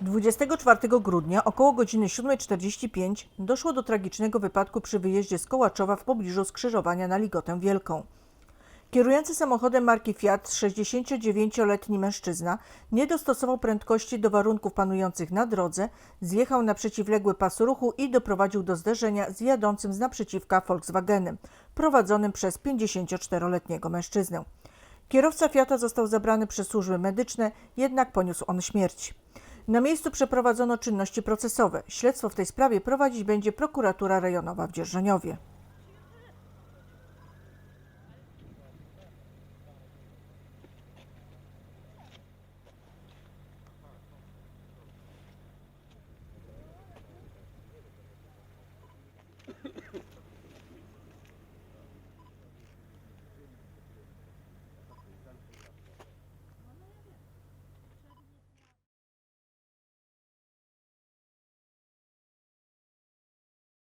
24 grudnia około godziny 7.45 doszło do tragicznego wypadku przy wyjeździe z Kołaczowa w pobliżu skrzyżowania na Ligotę Wielką. Kierujący samochodem marki Fiat 69-letni mężczyzna nie dostosował prędkości do warunków panujących na drodze, zjechał na przeciwległy pas ruchu i doprowadził do zderzenia z jadącym z naprzeciwka Volkswagenem, prowadzonym przez 54-letniego mężczyznę. Kierowca Fiata został zabrany przez służby medyczne, jednak poniósł on śmierć. Na miejscu przeprowadzono czynności procesowe. Śledztwo w tej sprawie prowadzić będzie prokuratura rejonowa w Dzierżoniowie.